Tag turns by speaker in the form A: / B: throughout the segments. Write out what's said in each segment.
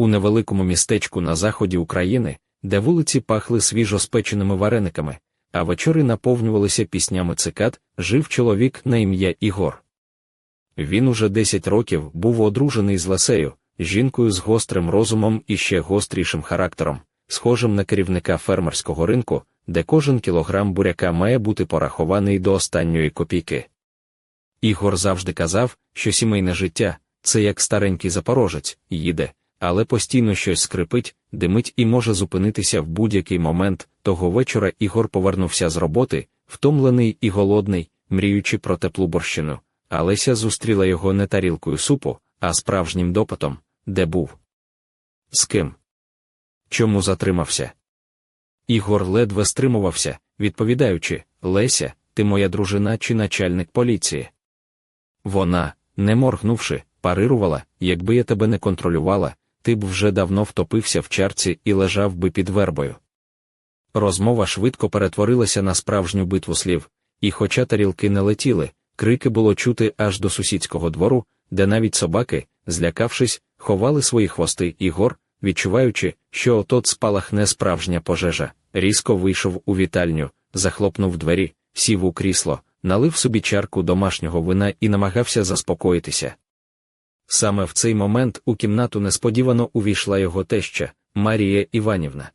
A: У невеликому містечку на заході України, де вулиці пахли свіжо спеченими варениками, а вечори наповнювалися піснями цикад, жив чоловік на ім'я Ігор. Він уже 10 років був одружений з Лесею, жінкою з гострим розумом і ще гострішим характером, схожим на керівника фермерського ринку, де кожен кілограм буряка має бути порахований до останньої копійки. Ігор завжди казав, що сімейне життя це як старенький запорожець, їде, але постійно щось скрипить, димить і може зупинитися в будь-який момент. Того вечора Ігор повернувся з роботи, втомлений і голодний, мріючи про теплу борщину. Алеся зустріла його не тарілкою супу, а справжнім допитом, де був. З ким? Чому затримався? Ігор ледве стримувався, відповідаючи Леся, ти моя дружина чи начальник поліції. Вона, не моргнувши, парирувала, якби я тебе не контролювала, ти б вже давно втопився в чарці і лежав би під вербою. Розмова швидко перетворилася на справжню битву слів, і, хоча тарілки не летіли, крики було чути аж до сусідського двору, де навіть собаки, злякавшись, ховали свої хвости і гор, відчуваючи, що отот спалахне справжня пожежа, різко вийшов у вітальню, захлопнув двері, сів у крісло, налив собі чарку домашнього вина і намагався заспокоїтися. Саме в цей момент у кімнату несподівано увійшла його теща, Марія Іванівна.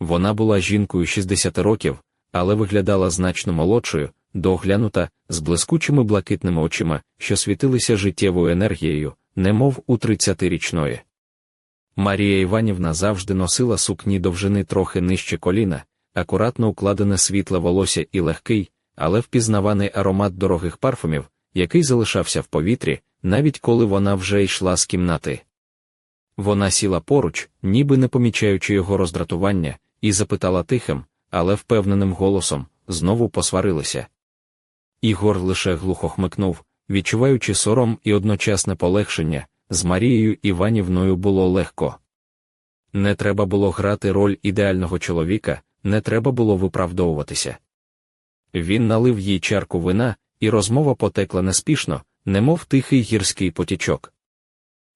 A: Вона була жінкою 60 років, але виглядала значно молодшою, доглянута, з блискучими блакитними очима, що світилися життєвою енергією, немов у 30-річної. Марія Іванівна завжди носила сукні довжини трохи нижче коліна, акуратно укладене світле волосся і легкий, але впізнаваний аромат дорогих парфумів, який залишався в повітрі, навіть коли вона вже йшла з кімнати. Вона сіла поруч, ніби не помічаючи його роздратування, і запитала тихим, але впевненим голосом знову посварилися. Ігор лише глухо хмикнув, відчуваючи сором і одночасне полегшення, з Марією Іванівною було легко. Не треба було грати роль ідеального чоловіка, не треба було виправдовуватися. Він налив їй чарку вина, і розмова потекла неспішно, немов тихий гірський потічок.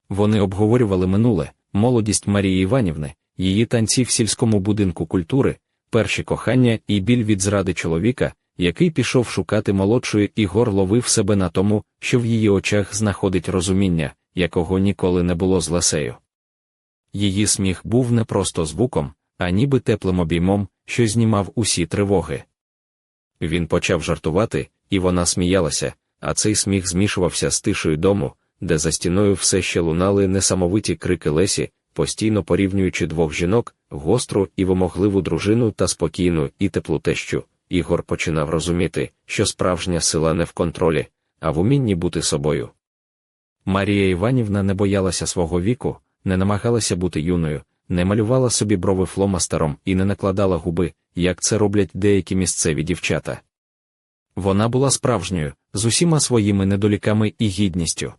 A: Вони обговорювали минуле, молодість Марії Іванівни, її танці в сільському будинку культури, перші кохання і біль від зради чоловіка, який пішов шукати молодшої Ігор ловив себе на тому, що в її очах знаходить розуміння, якого ніколи не було з Лесею. Її сміх був не просто звуком, а ніби теплим обіймом, що знімав усі тривоги. Він почав жартувати, і вона сміялася, а цей сміх змішувався з тишою дому, де за стіною все ще лунали несамовиті крики Лесі, постійно порівнюючи двох жінок, гостру і вимогливу дружину та спокійну і теплу тещу. Ігор починав розуміти, що справжня сила не в контролі, а в умінні бути собою. Марія Іванівна не боялася свого віку, не намагалася бути юною, не малювала собі брови фломастером і не накладала губи, як це роблять деякі місцеві дівчата. Вона була справжньою, з усіма своїми недоліками і гідністю.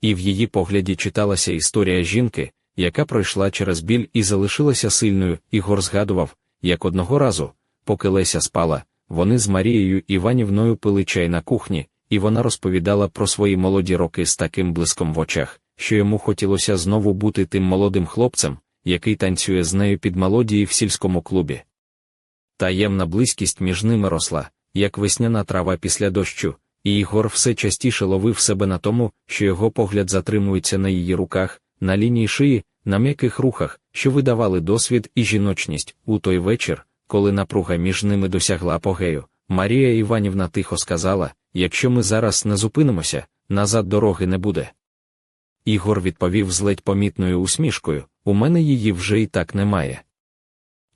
A: І в її погляді читалася історія жінки, яка пройшла через біль і залишилася сильною, Ігор згадував, як одного разу, поки Леся спала, вони з Марією Іванівною пили чай на кухні, і вона розповідала про свої молоді роки з таким блиском в очах, що йому хотілося знову бути тим молодим хлопцем, який танцює з нею під мелодії в сільському клубі. Таємна близькість між ними росла, як весняна трава після дощу, і Ігор все частіше ловив себе на тому, що його погляд затримується на її руках, на лінії шиї, на м'яких рухах, що видавали досвід і жіночність у той вечір, коли напруга між ними досягла апогею. Марія Іванівна тихо сказала: якщо ми зараз не зупинимося, назад дороги не буде. Ігор відповів з ледь помітною усмішкою: у мене її вже і так немає.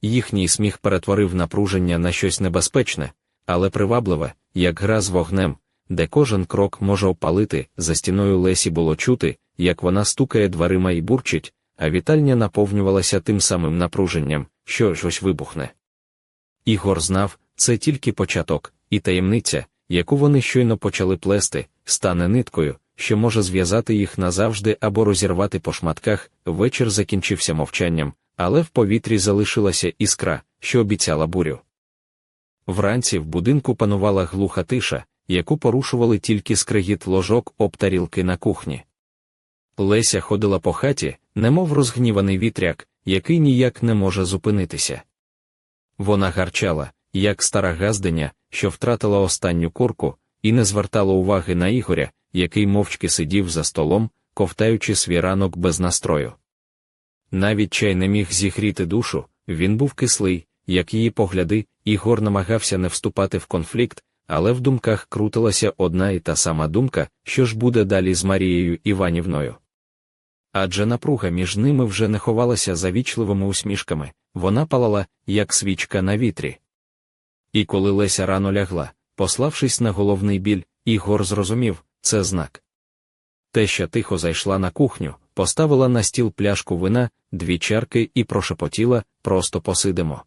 A: Їхній сміх перетворив напруження на щось небезпечне, але привабливе, як гра з вогнем, де кожен крок може опалити, за стіною Лесі було чути, як вона стукає дверима і бурчить, а вітальня наповнювалася тим самим напруженням, що щось вибухне. Ігор знав, це тільки початок, і таємниця, яку вони щойно почали плести, стане ниткою, що може зв'язати їх назавжди або розірвати по шматках. Вечір закінчився мовчанням, але в повітрі залишилася іскра, що обіцяла бурю. Вранці в будинку панувала глуха тиша, яку порушували тільки скригіт ложок об тарілки на кухні. Леся ходила по хаті, немов розгніваний вітряк, який ніяк не може зупинитися. Вона гарчала, як стара газденя, що втратила останню курку, і не звертала уваги на Ігоря, який мовчки сидів за столом, ковтаючи свій ранок без настрою. Навіть чай не міг зігріти душу, він був кислий, як її погляди, Ігор намагався не вступати в конфлікт, але в думках крутилася одна і та сама думка, що ж буде далі з Марією Іванівною. Адже напруга між ними вже не ховалася за вічливими усмішками, вона палала, як свічка на вітрі. І коли Леся рано лягла, пославшись на головний біль, Ігор зрозумів це знак. Те, що тихо зайшла на кухню, поставила на стіл пляшку вина, дві чарки і прошепотіла просто посидимо.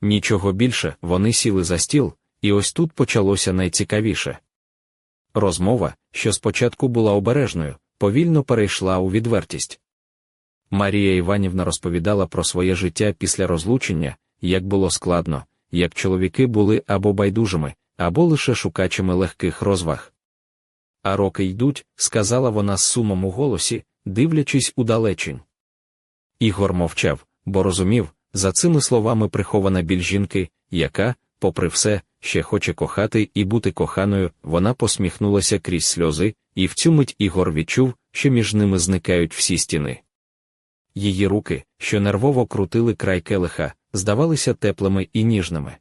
A: Нічого більше вони сіли за стіл, і ось тут почалося найцікавіше. Розмова, що спочатку була обережною, повільно перейшла у відвертість. Марія Іванівна розповідала про своє життя після розлучення, як було складно, як чоловіки були або байдужими, або лише шукачами легких розваг. А роки йдуть, сказала вона з сумом у голосі, дивлячись удалечінь. Ігор мовчав, бо розумів, за цими словами прихована біль жінки, яка, попри все, ще хоче кохати і бути коханою, вона посміхнулася крізь сльози, і в цю мить Ігор відчув, що між ними зникають всі стіни. Її руки, що нервово крутили край келиха, здавалися теплими і ніжними.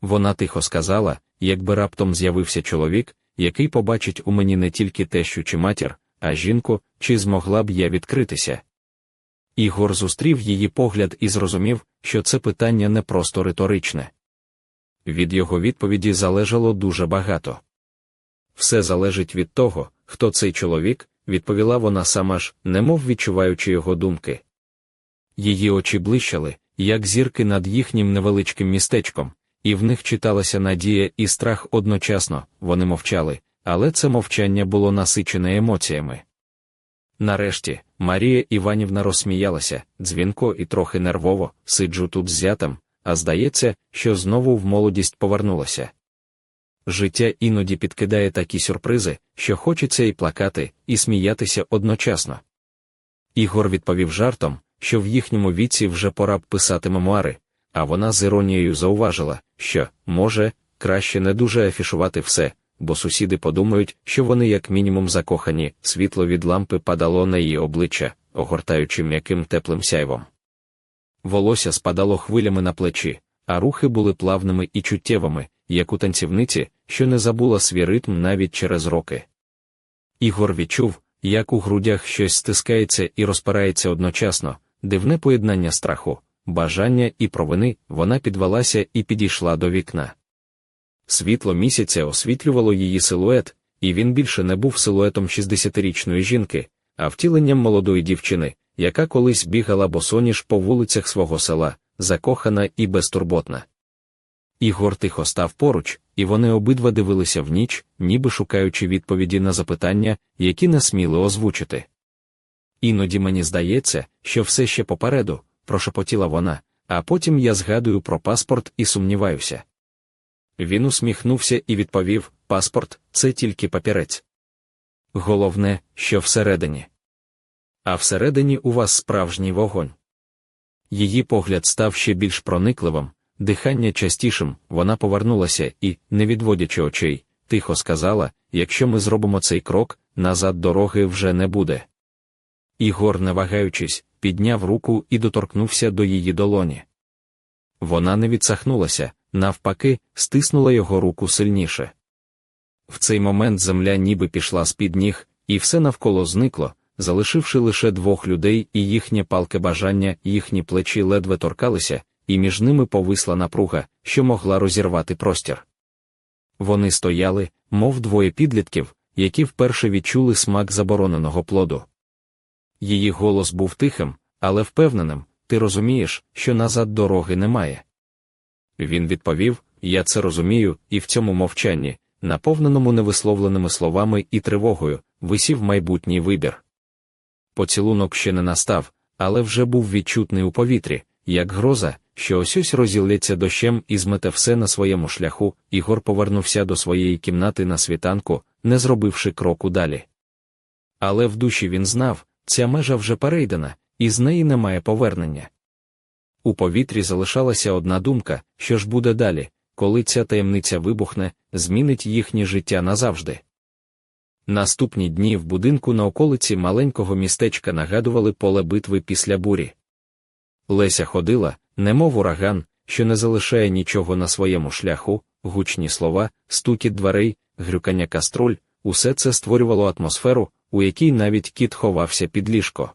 A: Вона тихо сказала, якби раптом з'явився чоловік, який побачить у мені не тільки тещу чи матір, а жінку, чи змогла б я відкритися. Ігор зустрів її погляд і зрозумів, що це питання не просто риторичне. Від його відповіді залежало дуже багато. Все залежить від того, хто цей чоловік, відповіла вона сама ж, немов відчуваючи його думки. Її очі блищали, як зірки над їхнім невеличким містечком, і в них читалася надія і страх одночасно, вони мовчали, але це мовчання було насичене емоціями. Нарешті, Марія Іванівна розсміялася, дзвінко і трохи нервово, сиджу тут зятам, а здається, що знову в молодість повернулася. Життя іноді підкидає такі сюрпризи, що хочеться і плакати, і сміятися одночасно. Ігор відповів жартом, що в їхньому віці вже пора б писати мемуари, а вона з іронією зауважила, що, може, краще не дуже афішувати все, бо сусіди подумають, що вони як мінімум закохані, світло від лампи падало на її обличчя, огортаючи м'яким теплим сяйвом. Волосся спадало хвилями на плечі, а рухи були плавними і чуттєвими, як у танцівниці, що не забула свій ритм навіть через роки. Ігор відчув, як у грудях щось стискається і розпирається одночасно, дивне поєднання страху, бажання і провини, вона підвелася і підійшла до вікна. Світло місяця освітлювало її силует, і він більше не був силуетом 60-річної жінки, а втіленням молодої дівчини, яка колись бігала босоніж по вулицях свого села, закохана і безтурботна. Ігор тихо став поруч, і вони обидва дивилися в ніч, ніби шукаючи відповіді на запитання, які не сміли озвучити. Іноді мені здається, що все ще попереду, прошепотіла вона, а потім я згадую про паспорт і сумніваюся. Він усміхнувся і відповів: паспорт це тільки папірець. Головне, що всередині. А всередині у вас справжній вогонь. Її погляд став ще більш проникливим, дихання частішим, вона повернулася і, не відводячи очей, тихо сказала: якщо ми зробимо цей крок, назад дороги вже не буде. Ігор, не вагаючись, підняв руку і доторкнувся до її долоні. Вона не відсахнулася, навпаки, стиснула його руку сильніше. В цей момент земля ніби пішла з під ніг, і все навколо зникло, залишивши лише двох людей і їхнє палке бажання, їхні плечі ледве торкалися, і між ними повисла напруга, що могла розірвати простір. Вони стояли, мов двоє підлітків, які вперше відчули смак забороненого плоду. Її голос був тихим, але впевненим ти розумієш, що назад дороги немає. Він відповів: Я це розумію, і в цьому мовчанні, наповненому невисловленими словами і тривогою, висів майбутній вибір. Поцілунок ще не настав, але вже був відчутний у повітрі, як гроза, що ось ось розілється дощем і змете все на своєму шляху, Ігор повернувся до своєї кімнати на світанку, не зробивши кроку далі. Але в душі він знав, ця межа вже перейдена, і з неї немає повернення. У повітрі залишалася одна думка, що ж буде далі, коли ця таємниця вибухне, змінить їхнє життя назавжди. Наступні дні в будинку на околиці маленького містечка нагадували поле битви після бурі. Леся ходила, немов ураган, що не залишає нічого на своєму шляху, гучні слова, стукіт дверей, грюкання каструль, усе це створювало атмосферу, у якій навіть кіт ховався під ліжко.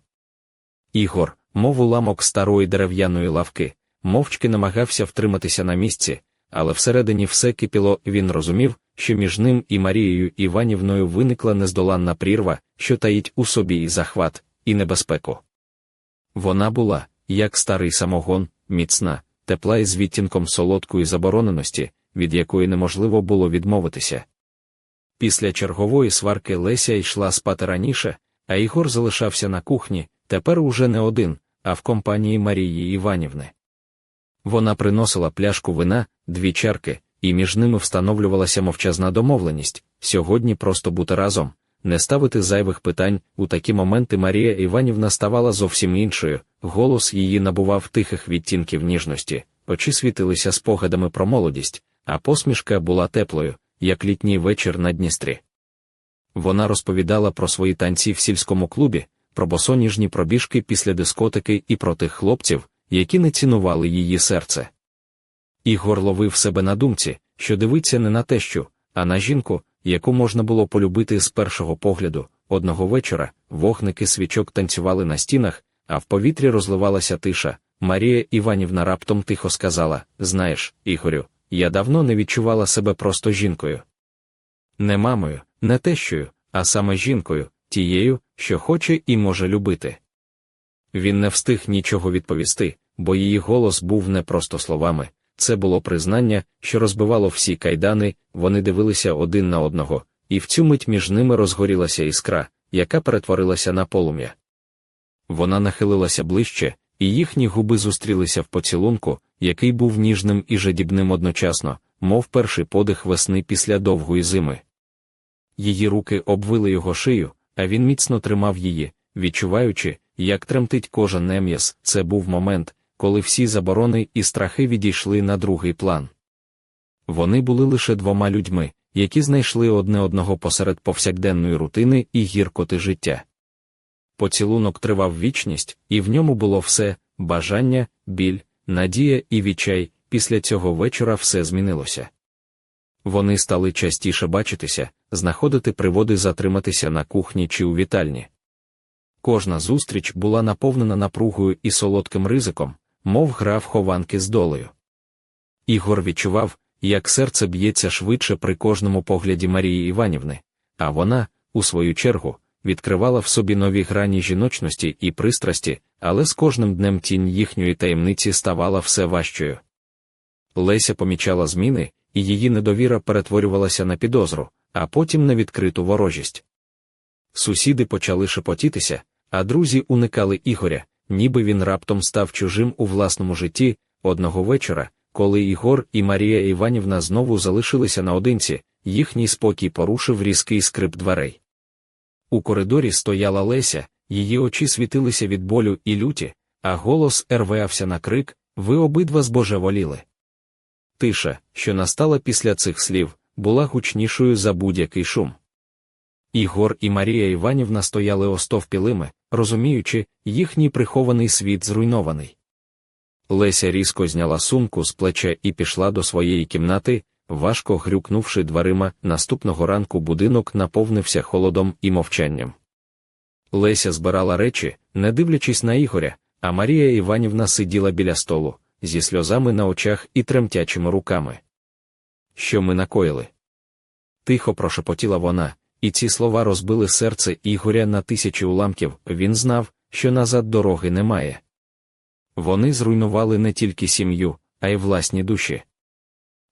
A: Ігор, мов уламок старої дерев'яної лавки, мовчки намагався втриматися на місці, але всередині все кипіло, він розумів, що між ним і Марією Іванівною виникла нездоланна прірва, що таїть у собі і захват, і небезпеку. Вона була, як старий самогон, міцна, тепла і з відтінком солодкої забороненості, від якої неможливо було відмовитися. Після чергової сварки Леся йшла спати раніше, а Ігор залишався на кухні, тепер уже не один, а в компанії Марії Іванівни. Вона приносила пляшку вина, дві чарки, і між ними встановлювалася мовчазна домовленість сьогодні просто бути разом, не ставити зайвих питань. У такі моменти Марія Іванівна ставала зовсім іншою, голос її набував тихих відтінків ніжності, очі світилися спогадами про молодість, а посмішка була теплою, як літній вечір на Дністрі. Вона розповідала про свої танці в сільському клубі, про босоніжні пробіжки після дискотики і про тих хлопців, які не цінували її серце. Ігор ловив себе на думці, що дивиться не на те, що, а на жінку, яку можна було полюбити з першого погляду. Одного вечора вогники свічок танцювали на стінах, а в повітрі розливалася тиша. Марія Іванівна раптом тихо сказала: Знаєш, Ігорю, я давно не відчувала себе просто жінкою. Не мамою, не тещою, а саме жінкою, тією, що хоче і може любити. Він не встиг нічого відповісти, бо її голос був не просто словами, це було признання, що розбивало всі кайдани, вони дивилися один на одного, і в цю мить між ними розгорілася іскра, яка перетворилася на полум'я. Вона нахилилася ближче, і їхні губи зустрілися в поцілунку, який був ніжним і жадібним одночасно, мов перший подих весни після довгої зими. Її руки обвили його шию, а він міцно тримав її, відчуваючи, як тремтить кожен нем'яс, це був момент, коли всі заборони і страхи відійшли на другий план. Вони були лише двома людьми, які знайшли одне одного посеред повсякденної рутини і гіркоти життя. Поцілунок тривав вічність, і в ньому було все бажання, біль, надія і відчай. Після цього вечора все змінилося. Вони стали частіше бачитися, знаходити приводи затриматися на кухні чи у вітальні. Кожна зустріч була наповнена напругою і солодким ризиком, мов гра в хованки з долею. Ігор відчував, як серце б'ється швидше при кожному погляді Марії Іванівни, а вона, у свою чергу, відкривала в собі нові грані жіночності і пристрасті, але з кожним днем тінь їхньої таємниці ставала все важчою. Леся помічала зміни, і її недовіра перетворювалася на підозру, а потім на відкриту ворожість. Сусіди почали шепотітися, а друзі уникали Ігоря, ніби він раптом став чужим у власному житті, одного вечора, коли Ігор і Марія Іванівна знову залишилися наодинці, їхній спокій порушив різкий скрип дверей. У коридорі стояла Леся, її очі світилися від болю і люті, а голос рвався на крик Ви обидва збожеволіли. Тиша, що настала після цих слів, була гучнішою за будь-який шум. Ігор і Марія Іванівна стояли остовпілими, розуміючи, їхній прихований світ зруйнований. Леся різко зняла сумку з плеча і пішла до своєї кімнати, важко грюкнувши дверима, наступного ранку будинок наповнився холодом і мовчанням. Леся збирала речі, не дивлячись на Ігоря, а Марія Іванівна сиділа біля столу, зі сльозами на очах і тремтячими руками. Що ми накоїли? Тихо прошепотіла вона, і ці слова розбили серце Ігоря на тисячі уламків, він знав, що назад дороги немає. Вони зруйнували не тільки сім'ю, а й власні душі.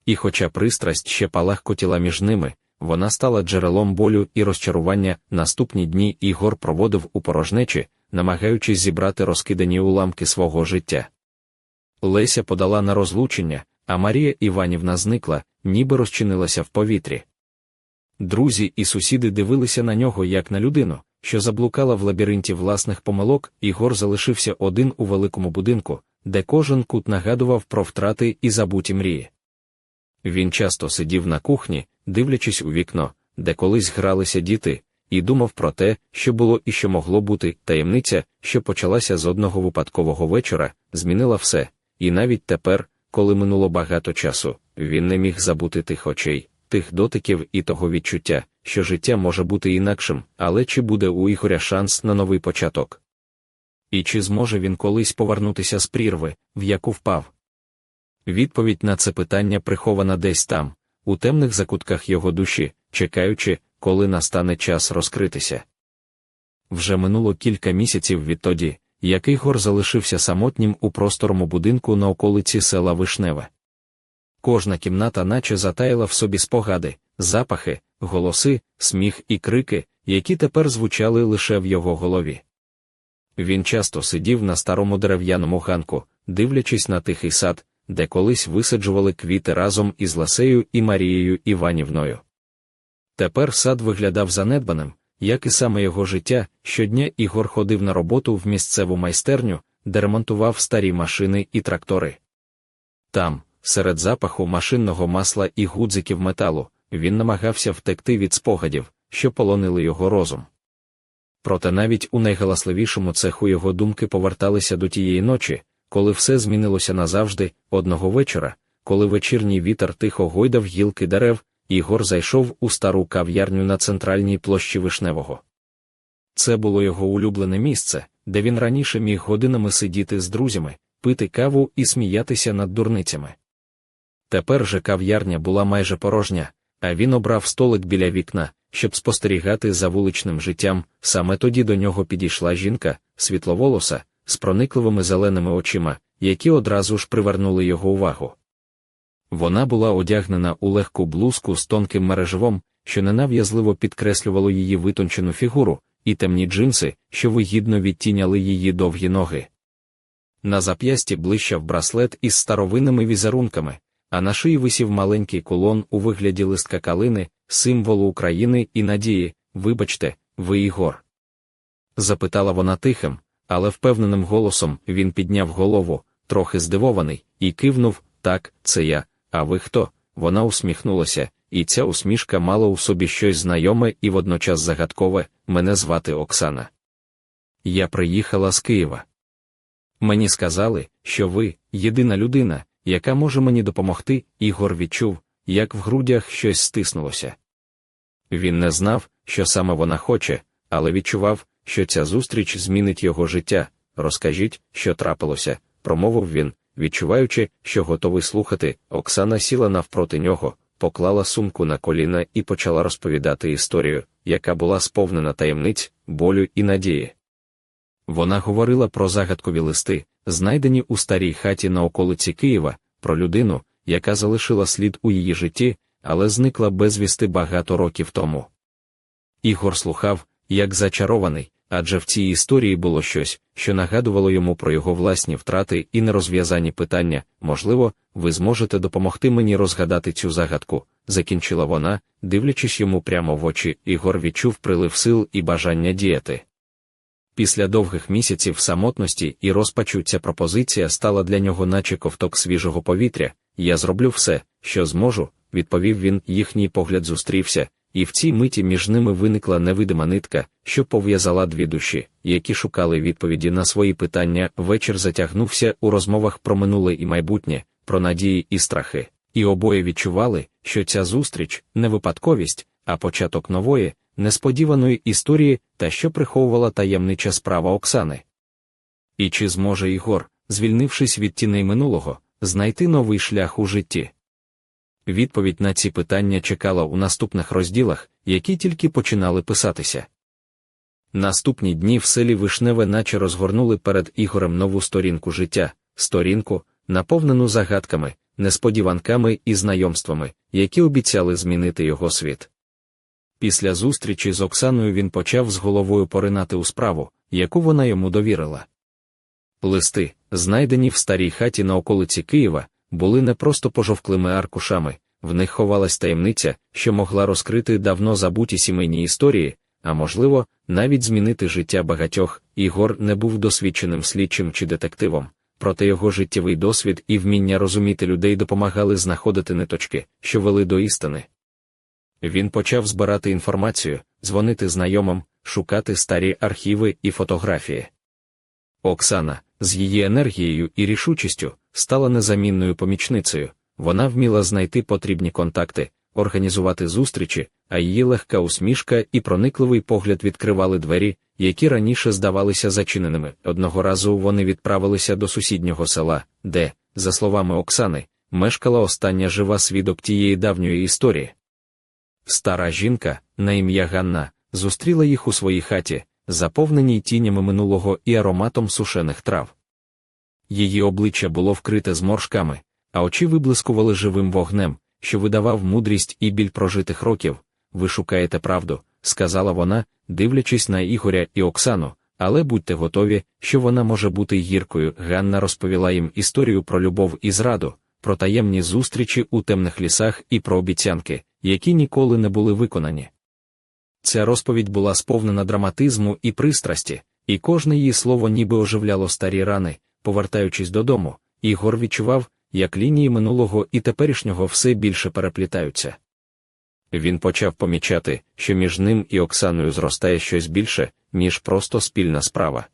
A: І хоча пристрасть ще палахкотіла між ними, вона стала джерелом болю і розчарування. Наступні дні Ігор проводив у порожнечі, намагаючись зібрати розкидані уламки свого життя. Леся подала на розлучення, а Марія Іванівна зникла, ніби розчинилася в повітрі. Друзі і сусіди дивилися на нього як на людину, що заблукала в лабіринті власних помилок, Ігор залишився один у великому будинку, де кожен кут нагадував про втрати і забуті мрії. Він часто сидів на кухні, дивлячись у вікно, де колись гралися діти, і думав про те, що було і що могло бути таємниця, що почалася з одного випадкового вечора, змінила все, і навіть тепер, коли минуло багато часу, він не міг забути тих очей, тих дотиків і того відчуття, що життя може бути інакшим, але чи буде у Ігоря шанс на новий початок? І чи зможе він колись повернутися з прірви, в яку впав? Відповідь на це питання прихована десь там, у темних закутках його душі, чекаючи, коли настане час розкритися. Вже минуло кілька місяців відтоді, як Ігор залишився самотнім у просторому будинку на околиці села Вишневе. Кожна кімната наче затаїла в собі спогади, запахи, голоси, сміх і крики, які тепер звучали лише в його голові. Він часто сидів на старому дерев'яному ганку, дивлячись на тихий сад, де колись висаджували квіти разом із Ласею і Марією Іванівною. Тепер сад виглядав занедбаним, як і саме його життя, щодня Ігор ходив на роботу в місцеву майстерню, де ремонтував старі машини і трактори. Там, серед запаху машинного масла і гудзиків металу, він намагався втекти від спогадів, що полонили його розум. Проте навіть у найгаласливішому цеху його думки поверталися до тієї ночі, коли все змінилося назавжди, одного вечора, коли вечірній вітер тихо гойдав гілки дерев, Ігор зайшов у стару кав'ярню на центральній площі Вишневого. Це було його улюблене місце, де він раніше міг годинами сидіти з друзями, пити каву і сміятися над дурницями. Тепер же кав'ярня була майже порожня, а він обрав столик біля вікна, щоб спостерігати за вуличним життям. Саме тоді до нього підійшла жінка, світловолоса, з проникливими зеленими очима, які одразу ж привернули його увагу. Вона була одягнена у легку блузку з тонким мереживом, що ненав'язливо підкреслювало її витончену фігуру, і темні джинси, що вигідно відтіняли її довгі ноги. На зап'ясті блищав браслет із старовинними візерунками, а на шиї висів маленький кулон у вигляді листка калини, символу України і надії. Вибачте, ви Ігор. Запитала вона тихим, але впевненим голосом він підняв голову, трохи здивований, і кивнув так, це я. А ви хто? Вона усміхнулася, і ця усмішка мала у собі щось знайоме і водночас загадкове мене звати Оксана. Я приїхала з Києва. Мені сказали, що ви єдина людина, яка може мені допомогти, Ігор відчув, як в грудях щось стиснулося. Він не знав, що саме вона хоче, але відчував, що ця зустріч змінить його життя. Розкажіть, що трапилося, промовив він, відчуваючи, що готовий слухати, Оксана сіла навпроти нього, поклала сумку на коліна і почала розповідати історію, яка була сповнена таємниць, болю і надії. Вона говорила про загадкові листи, знайдені у старій хаті на околиці Києва, про людину, яка залишила слід у її житті, але зникла безвісти багато років тому. Ігор слухав, як зачарований, адже в цій історії було щось, що нагадувало йому про його власні втрати і нерозв'язані питання. Можливо, ви зможете допомогти мені розгадати цю загадку, закінчила вона, дивлячись йому прямо в очі, Ігор відчув прилив сил і бажання діяти. Після довгих місяців самотності і розпачу ця пропозиція стала для нього, наче ковток свіжого повітря. Я зроблю все, що зможу, відповів він, їхній погляд зустрівся, і в цій миті між ними виникла невидима нитка, що пов'язала дві душі, які шукали відповіді на свої питання. Вечір затягнувся у розмовах про минуле і майбутнє, про надії і страхи, і обоє відчували, що ця зустріч не випадковість, а початок нової, несподіваної історії, та що приховувала таємнича справа Оксани. І чи зможе Ігор, звільнившись від тіней минулого, знайти новий шлях у житті? Відповідь на ці питання чекала у наступних розділах, які тільки починали писатися. Наступні дні в селі Вишневе наче розгорнули перед Ігорем нову сторінку життя, сторінку, наповнену загадками, несподіванками і знайомствами, які обіцяли змінити його світ. Після зустрічі з Оксаною він почав з головою поринати у справу, яку вона йому довірила. Листи, знайдені в старій хаті на околиці Києва, були не просто пожовклими аркушами, в них ховалась таємниця, що могла розкрити давно забуті сімейні історії, а можливо, навіть змінити життя багатьох. Ігор не був досвідченим слідчим чи детективом, проте його життєвий досвід і вміння розуміти людей допомагали знаходити ниточки, що вели до істини. Він почав збирати інформацію, дзвонити знайомим, шукати старі архіви і фотографії. Оксана, з її енергією і рішучістю, стала незамінною помічницею, вона вміла знайти потрібні контакти, організувати зустрічі, а її легка усмішка і проникливий погляд відкривали двері, які раніше здавалися зачиненими. Одного разу вони відправилися до сусіднього села, де, за словами Оксани, мешкала остання жива свідок тієї давньої історії. Стара жінка, на ім'я Ганна, зустріла їх у своїй хаті, заповненій тінями минулого і ароматом сушених трав. Її обличчя було вкрите зморшками, а очі виблискували живим вогнем, що видавав мудрість і біль прожитих років. Ви шукаєте правду, сказала вона, дивлячись на Ігоря і Оксану, але будьте готові, що вона може бути гіркою. Ганна розповіла їм історію про любов і зраду, про таємні зустрічі у темних лісах і про обіцянки, які ніколи не були виконані. Ця розповідь була сповнена драматизму і пристрасті, і кожне її слово ніби оживляло старі рани, повертаючись додому, Ігор відчував, як лінії минулого і теперішнього все більше переплітаються. Він почав помічати, що між ним і Оксаною зростає щось більше, ніж просто спільна справа.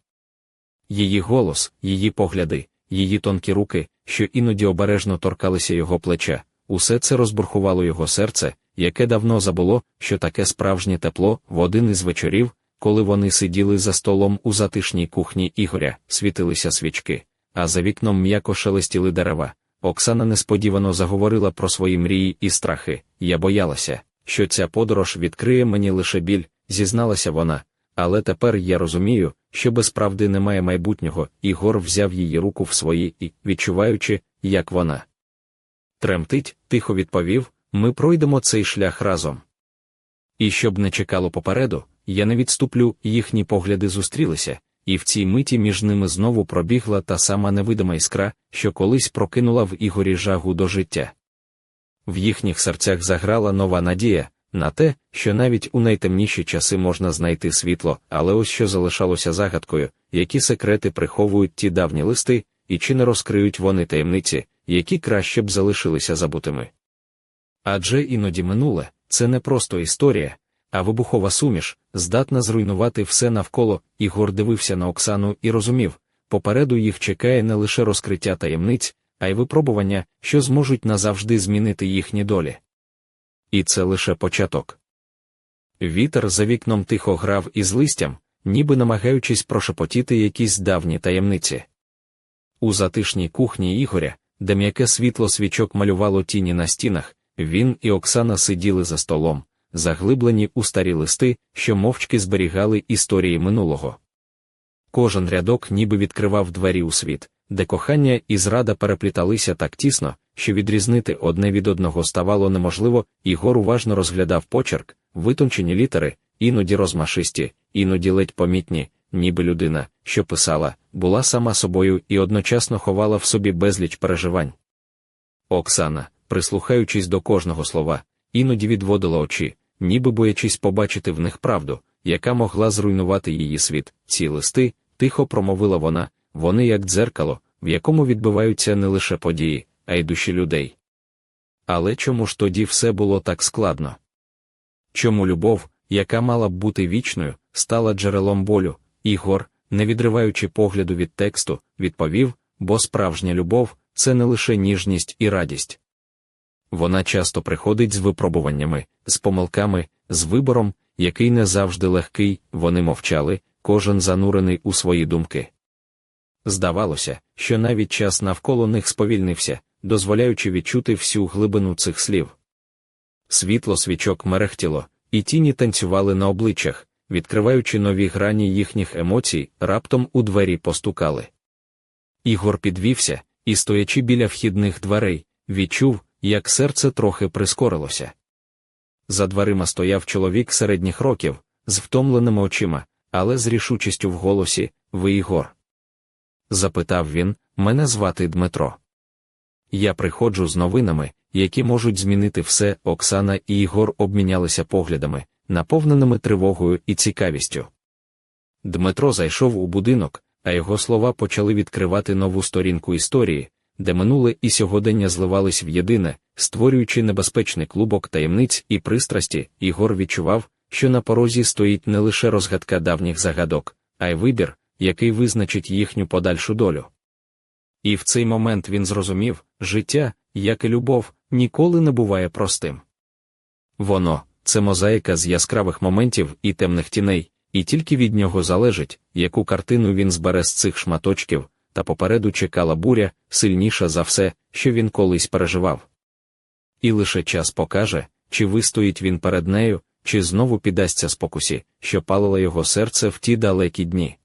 A: Її голос, її погляди, її тонкі руки, що іноді обережно торкалися його плеча, усе це розбурхувало його серце, яке давно забуло, що таке справжнє тепло в один із вечорів, коли вони сиділи за столом у затишній кухні Ігоря, світилися свічки, а за вікном м'яко шелестіли дерева. Оксана несподівано заговорила про свої мрії і страхи. Я боялася, що ця подорож відкриє мені лише біль, зізналася вона, але тепер я розумію, що без правди немає майбутнього. Ігор взяв її руку в свої і, відчуваючи, як вона тремтить, тихо відповів: ми пройдемо цей шлях разом. І щоб не чекало попереду, я не відступлю, їхні погляди зустрілися, і в цій миті між ними знову пробігла та сама невидима іскра, що колись прокинула в Ігорі жагу до життя. В їхніх серцях заграла нова надія на те, що навіть у найтемніші часи можна знайти світло, але ось що залишалося загадкою, які секрети приховують ті давні листи, і чи не розкриють вони таємниці, які краще б залишилися забутими. Адже іноді минуле це не просто історія, а вибухова суміш, здатна зруйнувати все навколо, Ігор дивився на Оксану і розумів, попереду їх чекає не лише розкриття таємниць, а й випробування, що зможуть назавжди змінити їхні долі. І це лише початок. Вітер за вікном тихо грав із листям, ніби намагаючись прошепотіти якісь давні таємниці. У затишній кухні Ігоря, де м'яке світло свічок малювало тіні на стінах, він і Оксана сиділи за столом, заглиблені у старі листи, що мовчки зберігали історії минулого. Кожен рядок ніби відкривав двері у світ, де кохання і зрада перепліталися так тісно, що відрізнити одне від одного ставало неможливо, Ігор уважно розглядав почерк, витончені літери, іноді розмашисті, іноді ледь помітні, ніби людина, що писала, була сама собою і одночасно ховала в собі безліч переживань. Оксана, прислухаючись до кожного слова, іноді відводила очі, ніби боячись побачити в них правду, яка могла зруйнувати її світ. Ці листи, тихо промовила вона, вони як дзеркало, в якому відбиваються не лише події, а й душі людей. Але чому ж тоді все було так складно? Чому любов, яка мала б бути вічною, стала джерелом болю, Ігор, не відриваючи погляду від тексту, відповів, бо справжня любов це не лише ніжність і радість. Вона часто приходить з випробуваннями, з помилками, з вибором, який не завжди легкий, вони мовчали, кожен занурений у свої думки. Здавалося, що навіть час навколо них сповільнився, дозволяючи відчути всю глибину цих слів. Світло свічок мерехтіло, і тіні танцювали на обличчях, відкриваючи нові грані їхніх емоцій, раптом у двері постукали. Ігор підвівся і, стоячи біля вхідних дверей, відчув, як серце трохи прискорилося. За дверима стояв чоловік середніх років, з втомленими очима, але з рішучістю в голосі Ви Ігор. Запитав він, мене звати Дмитро. Я приходжу з новинами, які можуть змінити все. Оксана і Ігор обмінялися поглядами, наповненими тривогою і цікавістю. Дмитро зайшов у будинок, а його слова почали відкривати нову сторінку історії, де минуле і сьогодення зливались в єдине, створюючи небезпечний клубок таємниць і пристрасті, Ігор відчував, що на порозі стоїть не лише розгадка давніх загадок, а й вибір, який визначить їхню подальшу долю. І в цей момент він зрозумів, життя, як і любов, ніколи не буває простим. Воно це мозаїка з яскравих моментів і темних тіней, і тільки від нього залежить, яку картину він збере з цих шматочків, та попереду чекала буря, сильніша за все, що він колись переживав. І лише час покаже, чи вистоїть він перед нею, чи знову піддасться спокусі, що палила його серце в ті далекі дні.